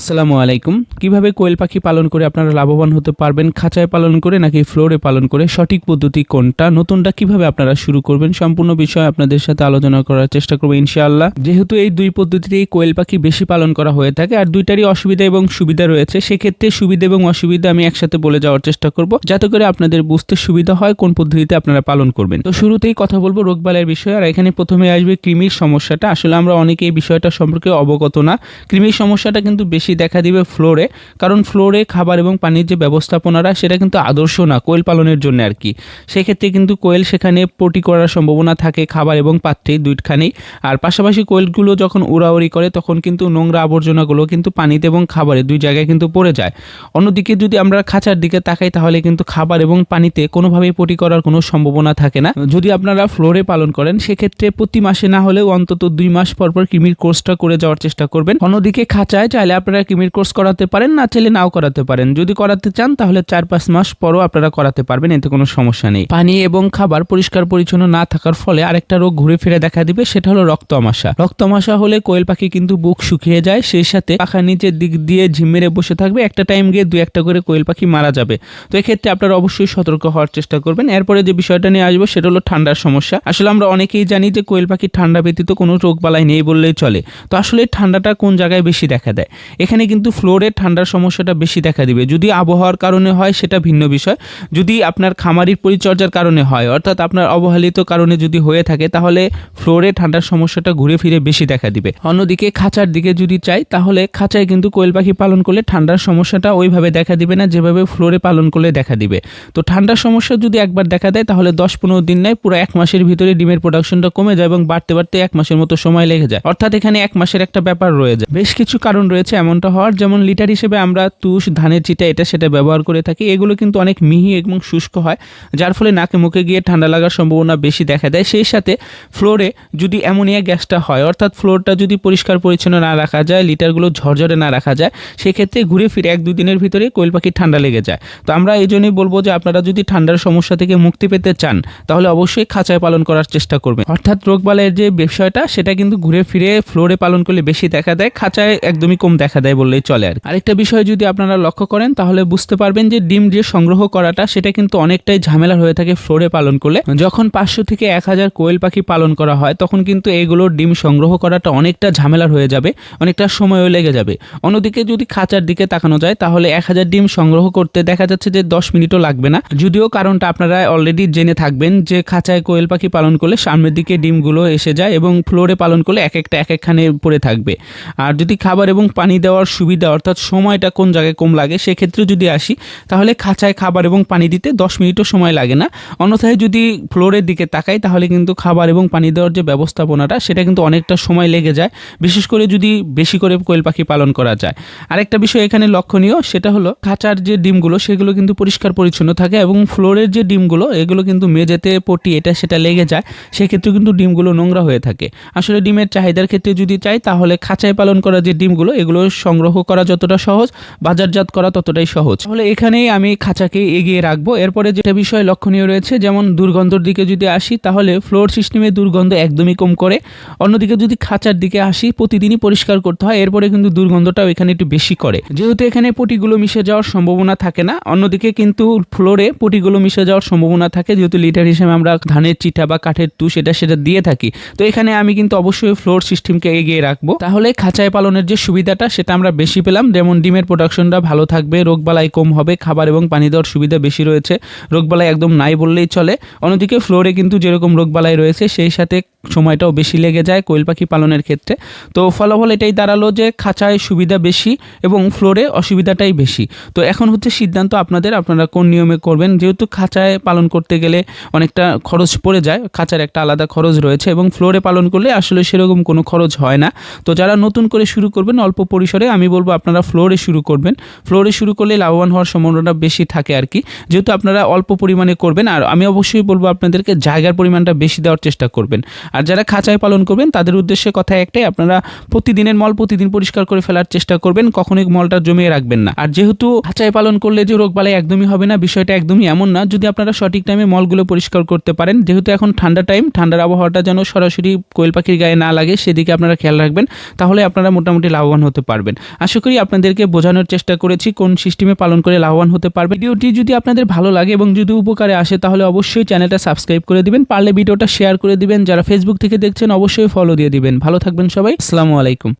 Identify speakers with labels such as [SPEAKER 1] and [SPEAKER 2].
[SPEAKER 1] আসসালামু আলাইকুম। কীভাবে কোয়েল পাখি পালন করে আপনারা লাভবান হতে পারবেন? খাঁচায় পালন করে নাকি ফ্লোরে পালন করে? সঠিক পদ্ধতি কোনটা? নতুনটা কীভাবে আপনারা শুরু করবেন? সম্পূর্ণ বিষয় আপনাদের সাথে আলোচনা করার চেষ্টা করব ইনশাআল্লাহ। যেহেতু এই দুই পদ্ধতিতেই কোয়েল পাখি বেশি পালন করা হয়ে থাকে আর দুইটারই অসুবিধা এবং সুবিধা রয়েছে, সেক্ষেত্রে সুবিধা এবং অসুবিধা আমি একসাথে বলে যাওয়ার চেষ্টা করব, যাতে করে আপনাদের বুঝতে সুবিধা হয় কোন পদ্ধতিতে আপনারা পালন করবেন। তো শুরুতেই কথা বলব রোগবালের বিষয়ে, আর এখানে প্রথমে আসবে কৃমির সমস্যাটা। আসলে আমরা অনেকে এই বিষয়টা সম্পর্কে অবগত না। কৃমির সমস্যাটা কিন্তু বেশি দেখা দিবে ফ্লোরে, কারণ ফ্লোরে খাবার এবং পানির যে ব্যবস্থাপনারা, সেটা কিন্তু আদর্শ না, কোয়েল পালনের জন্য আর কি। সেক্ষেত্রে কিন্তু কোয়েল সেখানে পটি করার সম্ভাবনা থাকে, খাবার এবং পাত্রে দুইখানেই আর পাশাপাশি কোয়েলগুলো যখন উড়াউড়ি করে, তখন কিন্তু নোংরা আবর্জনাগুলো কিন্তু পানিতে এবং খাবারে দুই জায়গায় কিন্তু পড়ে যায়। অন্যদিকে যদি আমরা খাঁচার দিকে তাকাই, তাহলে কিন্তু খাবার এবং পানিতে কোনোভাবেই পটি করার কোনো সম্ভাবনা থাকে না। যদি আপনারা ফ্লোরে পালন করেন, সেক্ষেত্রে প্রতি মাসে না হলেও অন্তত দুই মাস পর পর কৃমির কোর্সটা করে যাওয়ার চেষ্টা করবেন। অন্যদিকে খাঁচায় চাইলে আপনারা কৃমির কোর্স করাতে পারেন, না চাইলে নাও করাতে পারেন? যদি করাতে চান, তাহলে চার পাঁচ মাস পরও আপনারা করাতে পারবেন, এতে কোনো সমস্যা নেই। পানি এবং খাবার পরিষ্কার পরিচ্ছন্ন না থাকার ফলে আরেকটা রোগ ঘুরে ফিরে দেখা দিবে, সেটা হলো রক্ত আমাশা রক্ত আমাশা হলে কোয়েল পাখি কিন্তু বুক শুকিয়ে যায়, সেই সাথে পাখার নিচের দিক দিয়ে ঝিমেরে বসে থাকবে, একটা টাইম গিয়ে দু একটা করে কোয়েল পাখি মারা যাবে। তো এক্ষেত্রে আপনারা অবশ্যই সতর্ক হওয়ার চেষ্টা করবেন। এরপরে যে বিষয়টা নিয়ে আসব, সেটা হলো ঠান্ডার সমস্যা। আসলে আমরা অনেকেই জানি যে কোয়েল পাখি ঠান্ডা ব্যতীত কোনো রোগ বালাই নেই বললেই চলে। তো আসলে ঠান্ডাটা কোন জায়গায় বেশি দেখা দেয়? এখানে কিন্তু ফ্লোরে ঠান্ডার সমস্যাটা বেশি দেখা দিবে। যদি আবহাওয়ার কারণে হয়, সেটা ভিন্ন বিষয়। যদি আপনার খামারির পরিচর্যার কারণে হয়, অর্থাৎ আপনার অবহেলিত কারণে যদি হয়ে থাকে, তাহলে ফ্লোরে ঠান্ডার সমস্যাটা ঘুরে ফিরে বেশি দেখা দিবে। অন্যদিকে খাঁচার দিকে যদি চাই, তাহলে খাঁচায় কিন্তু কোয়েল পাখি পালন করলে ঠান্ডার সমস্যাটা ওইভাবে দেখা দিবে না, যেভাবে ফ্লোরে পালন করলে দেখা দিবে। তো ঠান্ডার সমস্যা যদি একবার দেখা দেয়, তাহলে দশ পনেরো দিন নয়, পুরো এক মাসের ভিতরে ডিমের প্রোডাকশনটা কমে যায় এবং বাড়তে বাড়তে এক মাসের মতো সময় লেগে যায়। অর্থাৎ এখানে এক মাসের একটা ব্যাপার রয়ে যায়। বেশ কিছু কারণ রয়েছে এমনটা হওয়ার যেমন লিটার হিসেবে আমরা তুষ, ধানের চিটা, এটা, সেটা ব্যবহার করে থাকি, এগুলো কিন্তু অনেক মিহি এবং শুষ্ক হয়, যার ফলে নাকে মুখে গিয়ে ঠান্ডা লাগার সম্ভাবনা বেশি দেখা দেয়। সেই সাথে ফ্লোরে যদি অ্যামোনিয়া গ্যাসটা হয়, অর্থাৎ ফ্লোরটা যদি পরিষ্কার পরিচ্ছন্ন না রাখা যায় লিটারগুলো ঝরঝরে না রাখা যায়, সেক্ষেত্রে ঘুরে ফিরে এক দুই দিনের ভিতরে কোয়েল পাখির ঠান্ডা লেগে যায়। তো আমরা এই জন্যই বলব যে আপনারা যদি ঠান্ডার সমস্যা থেকে মুক্তি পেতে চান, তাহলে অবশ্যই খাঁচায় পালন করার চেষ্টা করবেন। অর্থাৎ রোগবালের যে বিষয়টা, সেটা কিন্তু ঘুরে ফিরে ফ্লোরে পালন করলে বেশি দেখা দেয়, খাঁচায় একদমই কম দেখা দেয়। বললেই চলে আর আরেকটা বিষয় যদি আপনারা লক্ষ্য করেন, তাহলে বুঝতে পারবেন যে ডিম যে সংগ্রহ করাটা, সেটা কিন্তু অনেকটাই ঝামেলা হয়ে থাকে ফ্লোরে পালন করলে। যখন পাঁচশো থেকে এক হাজার কোয়েল পাখি পালন করা হয়, তখন কিন্তু এগুলোর ডিম সংগ্রহ করাটা অনেকটা ঝামেলার হয়ে যাবে, অনেকটা সময়ও লেগে যাবে। অন্যদিকে যদি খাঁচার দিকে তাকানো যায়, তাহলে এক হাজার ডিম সংগ্রহ করতে দেখা যাচ্ছে যে দশ মিনিটও লাগবে না। যদিও কারণটা আপনারা অলরেডি জেনে থাকবেন যে খাঁচায় কোয়েল পাখি পালন করলে সামনের দিকে ডিমগুলো এসে যায় এবং ফ্লোরে পালন করলে এক একটা, এক একখানে পড়ে থাকবে। আর যদি খাবার এবং পানি দেওয়ার সুবিধা অর্থাৎ সময়টা কোন জায়গায় কম লাগে সেক্ষেত্রে যদি আসি, তাহলে খাঁচায় খাবার এবং পানি দিতে দশ মিনিটও সময় লাগে না। অন্যথায় যদি ফ্লোরের দিকে তাকাই, তাহলে কিন্তু খাবার এবং পানি দেওয়ার যে ব্যবস্থাপনাটা, সেটা কিন্তু অনেকটা সময় লেগে যায়। বিশেষ করে যদি বেশি করে কোয়েল পাখি পালন করা যায়। আরেকটা বিষয় এখানে লক্ষণীয়, সেটা হলো খাঁচার যে ডিমগুলো, সেগুলো কিন্তু পরিষ্কার পরিচ্ছন্ন থাকে এবং ফ্লোরের যে ডিমগুলো, এগুলো কিন্তু মেঝেতে পটি এটা সেটা লেগে যায় সেক্ষেত্রে কিন্তু ডিমগুলো নোংরা হয়ে থাকে। আসলে ডিমের চাহিদার ক্ষেত্রে যদি চাই, তাহলে খাঁচায় পালন করা যে ডিমগুলো, এগুলো সংগ্রহ করা যতটা সহজ, বাজারজাত করা ততটাই সহজ। তাহলে এখানেই আমি খাঁচাকে এগিয়ে রাখব। এরপরে যেটা বিষয় লক্ষণীয় রয়েছে, যেমন দুর্গন্ধর দিকে যদি আসি, তাহলে ফ্লোর সিস্টেমে দুর্গন্ধ একদমই কম করে। অন্যদিকে যদি খাঁচার দিকে আসি, প্রতিদিনই পরিষ্কার করতে হয়। এরপরে কিন্তু দুর্গন্ধটাও এখানে একটু বেশি করে। যেহেতু এখানে পটিগুলো মিশে যাওয়ার সম্ভাবনা থাকে না, অন্যদিকে কিন্তু ফ্লোরে পটিগুলো মিশে যাওয়ার সম্ভাবনা থাকে। যেহেতু লিটার হিসেবে আমরা ধানের চিঠা বা কাঠের তুষ এটা সেটা দিয়ে থাকি, তো এখানে আমি কিন্তু অবশ্যই ফ্লোর সিস্টেমকে এগিয়ে রাখব। তাহলে খাঁচায় পালনের যে সুবিধাটা, সেটা আমরা বেশি পেলাম, যেমন ডিমের প্রোডাকশনটা ভালো থাকবে, রোগবালাই কম হবে, খাবার এবং পানি দেওয়ার সুবিধা বেশি রয়েছে। রোগবালাই একদম নাই বললেই চলে। অন্যদিকে ফ্লোরে কিন্তু যেরকম রোগবালাই রয়েছে, সেই সাথে সময়টাও বেশি লেগে যায় কোয়েল পাখি পালনের ক্ষেত্রে। তো ফলাফল এটাই দাঁড়াল যে খাঁচায় সুবিধা বেশি এবং ফ্লোরে অসুবিধাটাই বেশি। তো এখন হচ্ছে সিদ্ধান্ত আপনাদের, আপনারা কোন নিয়মে করবেন? যেহেতু খাঁচায় পালন করতে গেলে অনেকটা খরচ পড়ে যায়, খাঁচার একটা আলাদা খরচ রয়েছে এবং ফ্লোরে পালন করলে আসলে সেরকম কোনো খরচ হয় না। তো যারা নতুন করে শুরু করবেন, অল্প পরিসরে আমি বলব আপনারা ফ্লোরে শুরু করবেন। ফ্লোরে শুরু করলে লাভবান হওয়ার সম্ভাবনাটা বেশি থাকে আর কি। যেহেতু আপনারা অল্প পরিমাণে করবেন, আর আমি অবশ্যই বলব আপনাদেরকে জায়গার পরিমাণটা বেশি দেওয়ার চেষ্টা করবেন। আর যারা খাঁচায় পালন করবেন, তাদের উদ্দেশ্যে কথা একটাই, আপনারা প্রতিদিনের মল প্রতিদিন পরিষ্কার করে ফেলার চেষ্টা করবেন, কখনোই মলটা জমিয়ে রাখবেন না। আর যেহেতু খাঁচায় পালন করলে যে রোগবালাই একদমই হবে না, বিষয়টা একদমই এমন না, যদি আপনারা সঠিক টাইমে মলগুলো পরিষ্কার করতে পারেন, যেহেতু এখন ঠান্ডা টাইম ঠান্ডার আবহাওয়াটা যেন সরাসরি কোয়েল পাখির গায়ে না লাগে, সেদিকে আপনারা খেয়াল রাখবেন, তাহলে আপনারা মোটামুটি লাভবান হতে পারবেন। পারবেন। আশা করি আপনাদেরকে বোঝানোর চেষ্টা করেছি কোন সিস্টেমে পালন করে লাভবান হতে পারবে। ভিডিওটি যদি আপনাদের ভালো লাগে এবং যদি উপকারে আসে তাহলে অবশ্যই চ্যানেলটা সাবস্ক্রাইব করে দিবেন। পারলে ভিডিওটা শেয়ার করে দিবেন। যারা ফেসবুক থেকে দেখছেন, অবশ্যই ফলো দিয়ে দিবেন। ভালো থাকবেন সবাই। আসসালামু আলাইকুম।